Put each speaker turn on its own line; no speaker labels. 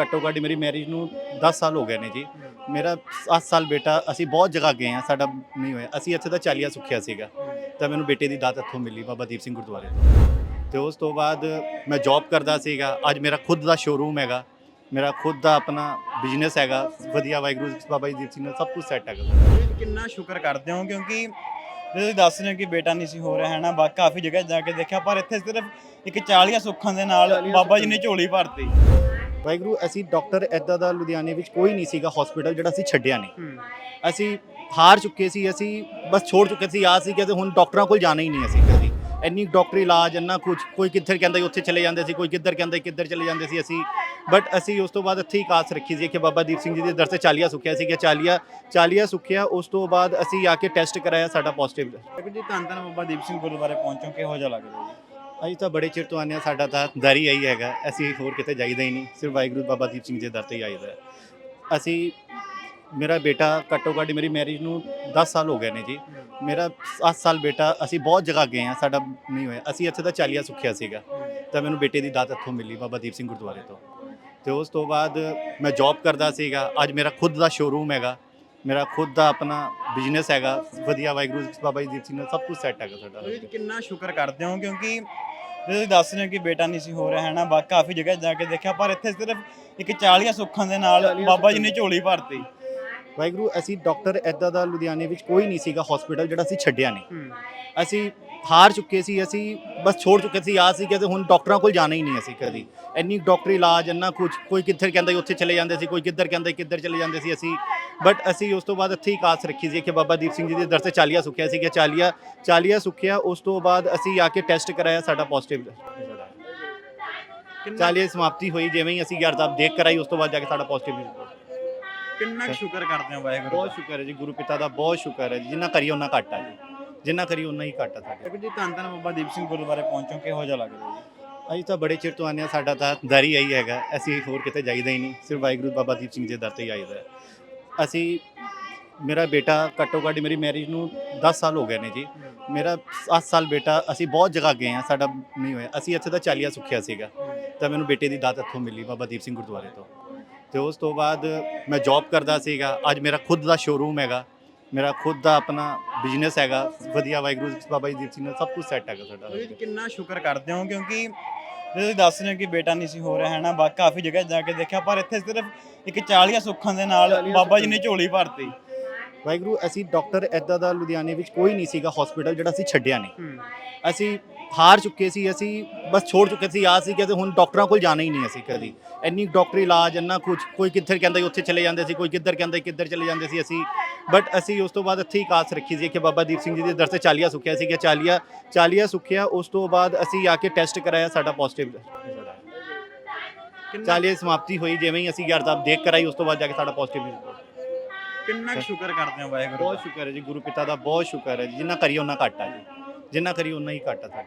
ਘੱਟੋ ਘੱਟ ਮੇਰੀ ਮੈਰਿਜ ਨੂੰ 10 ਸਾਲ ਹੋ ਗਏ ਨੇ ਜੀ। ਮੇਰਾ 8 ਸਾਲ ਬੇਟਾ ਅਸੀਂ ਬਹੁਤ ਜਗ੍ਹਾ ਗਏ ਆ ਸਾਡਾ ਨਹੀਂ ਹੋਇਆ। ਅਸੀਂ ਇੱਥੇ ਦਾ ਚਾਲੀਆ ਸੁੱਖਿਆ ਸੀਗਾ। ਤਾਂ ਮੈਨੂੰ ਬੇਟੇ ਦੀ ਦਾਤ ਇੱਥੋਂ ਮਿਲੀ ਬਾਬਾ ਦੀਪ ਸਿੰਘ ਗੁਰਦੁਆਰੇ ਤੋਂ। ਤੇ ਉਸ ਤੋਂ ਬਾਅਦ ਮੈਂ ਜੌਬ ਕਰਦਾ ਸੀਗਾ। ਅੱਜ ਮੇਰਾ ਖੁਦ ਦਾ ਸ਼ੋਰੂਮ ਹੈਗਾ। ਮੇਰਾ ਖੁਦ ਦਾ ਆਪਣਾ ਬਿਜ਼ਨਸ ਹੈਗਾ। ਵਧੀਆ ਵਾਹਿਗੁਰੂ ਬਾਬਾ ਜੀ ਦੀਪ ਸਿੰਘ ਨਾਲ ਸਭ ਕੁਝ ਸੈੱਟ ਹੈਗਾ।
ਕਿੰਨਾ ਸ਼ੁਕਰ ਕਰਦੇ ਹੋ? ਕਿਉਂਕਿ ਜੇ ਤੁਸੀਂ ਦੱਸ ਰਹੇ ਹੋ ਕਿ ਬੇਟਾ ਨਹੀਂ ਸੀ ਹੋ ਰਿਹਾ ਹੈ ਨਾ? ਬਾ ਕਾਫੀ ਜਗ੍ਹਾ ਜਾ ਕੇ ਦੇਖਿਆ ਪਰ ਇੱਥੇ ਸਿਰਫ ਇੱਕ 40 ਸੁੱਖਾਂ ਦੇ ਨਾਲ
40
ਬਾਬਾ ਜੀ ਨੇ ਝੋਲੀ ਭਰਤੀ।
ਵਾਹਿਗੁਰੂ ਅਸੀਂ ਡਾਕਟਰ ਐਦਾਂ ਦਾ ਲੁਧਿਆਣੇ ਵਿੱਚ ਕੋਈ ਨਹੀਂ ਸੀਗਾ ਹਸਪੀਟਲ ਜਿਹੜਾ ਅਸੀਂ ਛੱਡਿਆ ਨਹੀਂ। ਅਸੀਂ ਹਾਰ ਚੁੱਕੇ ਸੀ ਅਸੀਂ ਬਸ ਛੋੜ ਚੁੱਕੇ ਸੀ ਆਸ ਸੀ ਕਿ ਹੁਣ ਡਾਕਟਰਾਂ ਕੋਲ ਜਾਣਾ ਹੀ ਨਹੀਂ ਅਸੀਂ ਕਦੀ। ਇੰਨੀ ਡਾਕਟਰੀ ਇਲਾਜ ਇੰਨਾ ਕੁਝ ਕੋਈ ਕਿੱਧਰ ਕਹਿੰਦਾ ਉੱਥੇ ਚਲੇ ਜਾਂਦੇ ਸੀ ਕੋਈ ਕਿੱਧਰ ਕਹਿੰਦਾ ਕਿੱਧਰ ਚਲੇ ਜਾਂਦੇ ਸੀ ਅਸੀਂ। ਬਟ ਅਸੀਂ ਉਸ ਤੋਂ ਬਾਅਦ ਇੱਥੇ ਹੀ ਕਾਸ ਰੱਖੀ ਸੀ ਕਿ ਬਾਬਾ ਦੀਪ ਸਿੰਘ ਜੀ ਦੇ ਦਰ ਤੇ ਚਾਲੀਆ ਸੁੱਖਿਆ ਸੀ ਕਿ ਚਾਲੀਆ ਚਾਲੀਆ ਸੁੱਖਿਆ ਉਸ ਤੋਂ ਬਾਅਦ ਅਸੀਂ ਆ ਕੇ ਟੈਸਟ ਕਰਾਇਆ ਸਾਡਾ ਪੋਜ਼ਿਟਿਵ
ਜੀ ਧੰਨ ਧੰਨ ਬਾਬਾ ਦੀਪ ਸਿੰਘ ਗੁਰਦੁਆਰੇ ਪਹੁੰਚੋ ਕਿਹੋ ਜਿਹਾ ਲੱਗਦਾ ਜੀ?
ਅਸੀਂ ਤਾਂ ਬੜੇ ਚਿਰ ਤੋਂ ਆਨੇ ਆ ਸਾਡਾ ਤਾਂ ਦਰ ਹੀ ਇਹੀ ਹੈਗਾ। ਅਸੀਂ ਹੋਰ ਕਿਤੇ ਜਾਈਦਾ ਹੀ ਨਹੀਂ, ਸਿਰਫ ਵਾਹਿਗੁਰੂ ਬਾਬਾ ਦੀਪ ਸਿੰਘ ਜੀ ਦੇ ਦਰ ਤੇ ਹੀ ਆਈਦਾ ਅਸੀਂ, ਮੇਰਾ ਬੇਟਾ ਘੱਟੋ ਘੱਟ ਮੇਰੀ ਮੈਰਿਜ ਨੂੰ 10 ਸਾਲ ਹੋ ਗਏ ਨੇ ਜੀ। ਮੇਰਾ 8 ਸਾਲ ਬੇਟਾ, ਅਸੀਂ ਬਹੁਤ ਜਗ੍ਹਾ ਗਏ ਆ ਸਾਡਾ ਨਹੀਂ ਹੋਇਆ। ਅਸੀਂ ਇੱਥੇ ਤਾਂ ਚਾਲੀਆ ਸੁੱਖਿਆ ਸੀਗਾ। ਤਾਂ ਮੈਨੂੰ ਬੇਟੇ ਦੀ ਦਾਤ ਇੱਥੋਂ ਮਿਲੀ ਬਾਬਾ ਦੀਪ ਸਿੰਘ ਗੁਰਦੁਆਰੇ ਤੋਂ। ਤੇ ਉਸ ਤੋਂ ਬਾਅਦ ਮੈਂ ਜੌਬ ਕਰਦਾ ਸੀਗਾ। ਅੱਜ ਮੇਰਾ ਖੁਦ ਦਾ ਸ਼ੋਰੂਮ ਹੈਗਾ। ਮੇਰਾ ਖੁਦ ਦਾ ਆਪਣਾ ਬਿਜ਼ਨਸ ਹੈਗਾ। ਵਧੀਆ ਵਾਹਿਗੁਰੂ ਬਾਬਾ ਜੀ ਦੀਪ ਸਿੰਘ ਨਾਲ ਸਭ ਕੁਝ ਸੈੱਟ ਹੈਗਾ ਸਾਡਾ।
ਤੁਸੀਂ ਕਿੰਨਾ ਸ਼ੁਕਰ ਕਰਦੇ ਹੋ ਕਿਉਂਕਿ ਤੁਸੀਂ ਦੱਸ ਰਹੇ ਹੋ ਕਿ ਬੇਟਾ ਨਹੀਂ ਸੀ ਹੋ ਰਿਹਾ ਹੈ ਨਾ ਬਾ ਕਾਫੀ ਜਗ੍ਹਾ ਜਾ ਕੇ ਦੇਖਿਆ ਪਰ ਇੱਥੇ ਸਿਰਫ ਇੱਕ 40 ਸੁੱਖਾਂ ਦੇ ਨਾਲ
40
ਬਾਬਾ ਜੀ ਨੇ ਝੋਲੀ ਭਰਤੀ।
ਵਾਹਿਗੁਰੂ ਅਸੀਂ ਡਾਕਟਰ ਐਦਾਂ ਦਾ ਲੁਧਿਆਣੇ ਵਿੱਚ ਕੋਈ ਨਹੀਂ ਸੀਗਾ ਹਸਪੀਟਲ ਜਿਹੜਾ ਅਸੀਂ ਛੱਡਿਆ ਨਹੀਂ। ਅਸੀਂ ਹਾਰ ਚੁੱਕੇ ਸੀ ਅਸੀਂ ਬਸ ਛੋੜ ਚੁੱਕੇ ਸੀ ਆਸ ਸੀ ਕਿ ਹੁਣ ਡਾਕਟਰਾਂ ਕੋਲ ਜਾਣਾ ਹੀ ਨਹੀਂ ਅਸੀਂ ਕਦੀ। ਇੰਨੀ ਡਾਕਟਰੀ ਇਲਾਜ ਇੰਨਾ ਕੁਝ ਕੋਈ ਕਿੱਧਰ ਕਹਿੰਦਾ ਉੱਥੇ ਚਲੇ ਜਾਂਦੇ ਸੀ ਕੋਈ ਕਿੱਧਰ ਕਹਿੰਦਾ ਕਿੱਧਰ ਚਲੇ ਜਾਂਦੇ ਸੀ ਅਸੀਂ। ਬਟ ਅਸੀਂ ਉਸ ਤੋਂ ਬਾਅਦ ਇੱਥੇ ਹੀ ਕਾਸ ਰੱਖੀ ਸੀ ਕਿ ਬਾਬਾ ਦੀਪ ਸਿੰਘ ਜੀ ਦੇ ਦਰ ਤੇ ਚਾਲੀਆ ਸੁੱਖਿਆ ਸੀ ਕਿ ਚਾਲੀਆ ਚਾਲੀਆ ਸੁੱਖਿਆ ਉਸ ਤੋਂ ਬਾਅਦ ਅਸੀਂ ਆ ਕੇ ਟੈਸਟ ਕਰਾਇਆ ਸਾਡਾ ਪੋਜ਼ਿਟਿਵ ਚਾਲੀਆ ਸਮਾਪਤੀ ਹੋਈ ਜਿਵੇਂ ਹੀ ਅਸੀਂ ਅਰਦਾਸ ਦੇਖ ਕਰਾਈ ਉਸ ਤੋਂ ਬਾਅਦ ਜਾ ਕੇ ਸਾਡਾ ਪੋਜ਼ਿਟਿਵ
ਕਿੰਨਾ ਕੁ ਸ਼ੁਕਰ ਕਰਦੇ ਹੋ ਵਾਹਿਗੁਰੂ
ਬਹੁਤ ਸ਼ੁਕਰ ਹੈ ਜੀ ਗੁਰੂ ਪਿਤਾ ਦਾ ਬਹੁਤ ਸ਼ੁਕਰ ਹੈ ਜੀ ਜਿੰਨਾ ਕਰੀਏ ਉਹਨਾਂ ਘੱਟ ਆ ਜੀ। ਜਿੰਨਾ ਕਰੀਏ ਉਹਨਾਂ ਹੀ ਘੱਟ ਆ ਸਾਡੇ।
ਜੀ ਧੰਨ ਧੰਨ ਬਾਬਾ ਦੀਪ ਸਿੰਘ ਗੁਰਦੁਆਰੇ ਪਹੁੰਚੋ ਕਿਹੋ ਜਿਹਾ ਲੱਗਦਾ ਜੀ?
ਅਸੀਂ ਤਾਂ ਬੜੇ ਚਿਰ ਤੋਂ ਆਨੇ ਆ ਸਾਡਾ ਤਾਂ ਦਰ ਹੀ ਇਹੀ ਹੈਗਾ ਅਸੀਂ ਹੋਰ ਕਿਤੇ ਜਾਈਦਾ ਹੀ ਨਹੀਂ ਸਿਰਫ ਵਾਹਿਗੁਰੂ ਬਾਬਾ ਦੀਪ ਸਿੰਘ ਜੀ ਦੇ ਦਰ ਤੇ ਹੀ ਆਈਦਾ ਹੈ। ਅਸੀਂ ਮੇਰਾ ਬੇਟਾ ਘੱਟੋ ਘੱਟ ਮੇਰੀ ਮੈਰਿਜ ਨੂੰ 10 ਸਾਲ ਹੋ ਗਏ ਨੇ ਜੀ। ਮੇਰਾ 8 ਸਾਲ ਬੇਟਾ ਅਸੀਂ ਬਹੁਤ ਜਗ੍ਹਾ ਗਏ ਆ ਸਾਡਾ ਨਹੀਂ ਹੋਇਆ। ਅਸੀਂ ਇੱਥੇ ਦਾ ਚਾਲੀਆ ਸੁੱਖਿਆ ਸੀਗਾ ਤਾਂ ਮੈਨੂੰ ਬੇਟੇ ਦੀ ਦਾਤ ਇੱਥੋਂ ਮਿਲੀ ਬਾਬਾ ਦੀਪ ਸਿੰਘ ਗੁਰਦੁਆਰੇ ਤੋਂ। ਤੇ ਉਸ ਤੋਂ ਬਾਅਦ ਮੈਂ ਜੌਬ ਕਰਦਾ ਸੀਗਾ। ਅੱਜ ਮੇਰਾ ਖੁਦ ਦਾ ਸ਼ੋਰੂਮ ਹੈਗਾ। ਮੇਰਾ ਖੁਦ ਦਾ ਆਪਣਾ ਬਿਜ਼ਨਸ ਹੈਗਾ। ਵਧੀਆ ਵਾਹਿਗੁਰੂ ਬਾਬਾ ਜੀ ਦੀਪ ਸਿੰਘ ਨਾਲ ਸਭ ਕੁਝ ਸੈੱਟ ਹੈਗਾ ਸਾਡਾ।
ਤੁਸੀਂ ਕਿੰਨਾ ਸ਼ੁਕਰ ਕਰਦੇ ਹੋ? ਕਿਉਂਕਿ ਜੇ ਤੁਸੀਂ ਦੱਸ ਰਹੇ ਹੋ ਕਿ ਬੇਟਾ ਨਹੀਂ ਸੀ ਹੋ ਰਿਹਾ ਹੈ ਨਾ? ਬਾ ਕਾਫੀ ਜਗ੍ਹਾ ਜਾ ਕੇ ਦੇਖਿਆ ਪਰ ਇੱਥੇ ਸਿਰਫ ਇੱਕ 40 ਸੁੱਖਾਂ ਦੇ ਨਾਲ
40
ਬਾਬਾ ਜੀ ਨੇ ਝੋਲੀ ਭਰਤੀ।
ਵਾਹਿਗੁਰੂ ਅਸੀਂ ਡਾਕਟਰ ਐਦਾਂ ਦਾ ਲੁਧਿਆਣੇ ਵਿੱਚ ਕੋਈ ਨਹੀਂ ਸੀਗਾ ਹਸਪੀਟਲ ਜਿਹੜਾ ਅਸੀਂ ਛੱਡਿਆ ਨਹੀਂ। ਅਸੀਂ ਹਾਰ ਚੁੱਕੇ ਸੀ ਅਸੀਂ ਬਸ ਛੋੜ ਚੁੱਕੇ ਸੀ ਆਸ ਸੀ ਕਿ ਹੁਣ ਡਾਕਟਰਾਂ ਕੋਲ ਜਾਣਾ ਹੀ ਨਹੀਂ ਅਸੀਂ ਕਦੀ। ਇੰਨੀ ਡਾਕਟਰੀ ਇਲਾਜ ਇੰਨਾ ਕੁਝ ਕੋਈ ਕਿੱਧਰ ਕਹਿੰਦਾ ਉੱਥੇ ਚਲੇ ਜਾਂਦੇ ਸੀ ਕੋਈ ਕਿੱਧਰ ਕਹਿੰਦਾ ਕਿੱਧਰ ਚਲੇ ਜਾਂਦੇ ਸੀ ਅਸੀਂ। ਬਟ ਅਸੀਂ ਉਸ ਤੋਂ ਬਾਅਦ ਇੱਥੇ ਹੀ ਕਾਸ ਰੱਖੀ ਸੀ ਕਿ ਬਾਬਾ ਦੀਪ ਸਿੰਘ ਜੀ ਦੇ ਦਰ ਤੇ ਚਾਲੀਆ ਸੁੱਖਿਆ ਸੀ ਕਿ ਚਾਲੀਆ ਚਾਲੀਆ ਸੁੱਖਿਆ ਉਸ ਤੋਂ ਬਾਅਦ ਅਸੀਂ ਆ ਕੇ ਟੈਸਟ ਕਰਾਇਆ ਸਾਡਾ ਪੋਜ਼ਿਟਿਵ ਚਾਲੀਆ ਸਮਾਪਤੀ ਹੋਈ ਜਿਵੇਂ ਹੀ ਅਸੀਂ ਅਰਦਾਸ ਦੇਖ ਕਰਾਈ ਉਸ ਤੋਂ ਬਾਅਦ ਜਾ ਕੇ ਸਾਡਾ ਪੋਜ਼ਿਟਿਵ
ਕਿੰਨਾ ਕੁ ਸ਼ੁਕਰ ਕਰਦੇ ਹੋ ਵਾਹਿਗੁਰੂ
ਬਹੁਤ ਸ਼ੁਕਰ ਹੈ ਜੀ ਗੁਰੂ ਪਿਤਾ ਦਾ ਬਹੁਤ ਸ਼ੁਕਰ ਹੈ ਜੀ ਜਿੰਨਾ ਕਰੀਏ ਉਹਨਾਂ ਘੱਟ ਆ ਜੀ। ਜਿੰਨਾ ਕਰੀਏ ਉਹਨਾਂ ਹੀ ਘੱਟ ਆ ਸਾਡੇ